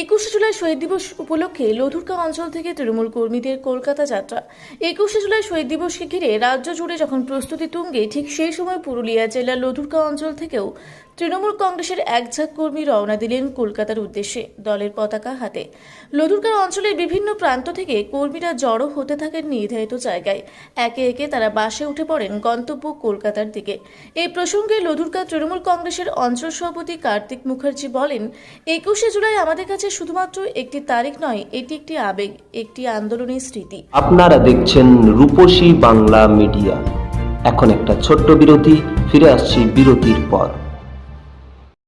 একুশে জুলাই শহীদ দিবস উপলক্ষে লধুরকা অঞ্চল থেকে তৃণমূল কর্মীদের কলকাতা যাত্রা। একুশে জুলাই শহীদ দিবসকে ঘিরে রাজ্য জুড়ে যখন প্রস্তুতি তুঙ্গে, ঠিক সেই সময় পুরুলিয়া জেলার লধুরকা অঞ্চল থেকেও তৃণমূল কংগ্রেসের একঝাঁক কর্মী রওনা দিলেন কলকাতার উদ্দেশ্যে দলের পতাকা হাতে। লদুরকার অঞ্চলের বিভিন্ন প্রান্ত থেকে কর্মীরা জড়ো হতে থাকেন নির্ধারিত জায়গায়। একে একে তারা বাসে উঠে পড়েন গন্তব্য কলকাতার দিকে। এই প্রসঙ্গে লধুরকা তৃণমূল কংগ্রেসের অঞ্চল সভাপতি কার্তিক মুখার্জি বলেন, একুশে জুলাই আমাদের কাছে শুধুমাত্র একটি তারিখ নয়, এটি একটি আবেগ, একটি আন্দোলনের স্মৃতি। আপনারা দেখছেন রূপসী বাংলা মিডিয়া। এখন একটা ছোট্ট বিরতি, ফিরে আসছি বিরতির পর।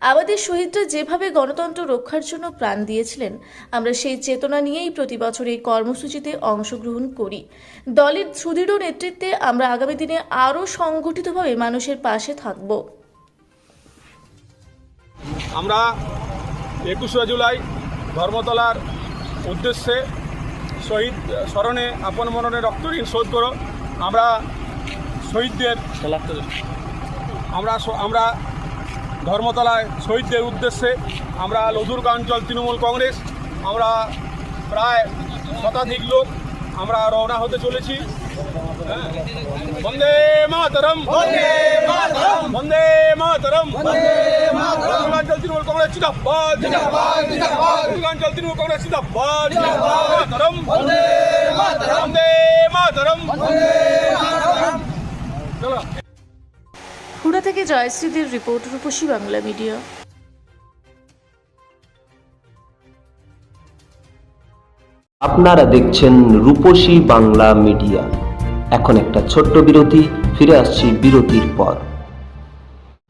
আমাদের শহীদরা যেভাবে গণতন্ত্র রক্ষার জন্য প্রাণ দিয়েছিলেন আমরা সেই চেতনা নিয়েই প্রতি বছর এই কর্মসূচিতে অংশগ্রহণ করি। দলের সুদৃঢ় নেতৃত্বে আমরা আগামী দিনে আরও সংগঠিতভাবে মানুষের পাশে থাকব। আমরা একুশে জুলাই ধর্মতলার উদ্দেশ্যে শহীদ স্মরণে আপন মননে রক্তঋণ শোধ করো। আমরা শহীদদের আমরা আমরা ধর্মতলায় শহীদদের উদ্দেশ্যে আমরা লধুরকা অঞ্চল তৃণমূল কংগ্রেস আমরা প্রায় শতাধিক লোক আমরা রওনা হতে চলেছি। হ্যাঁ। বন্দে মাতরম। বন্দে মাতরম। বন্দে মাতরম। পূর্বাঞ্চল তৃণমূল কংগ্রেস জিন্দাবাদ। পূর্বাঞ্চল তৃণমূল কংগ্রেস জিন্দাবাদ। মাতরম। বন্দে মাতরম। বন্দে মাতরম। চলো। থেকে জয়শ্রীদের রিপোর্ট রূপসী বাংলা মিডিয়া। আপনারা দেখছেন রূপসী বাংলা মিডিয়া। এখন একটা ছোট্ট বিরতি, ফিরে আসছি বিরতির পর।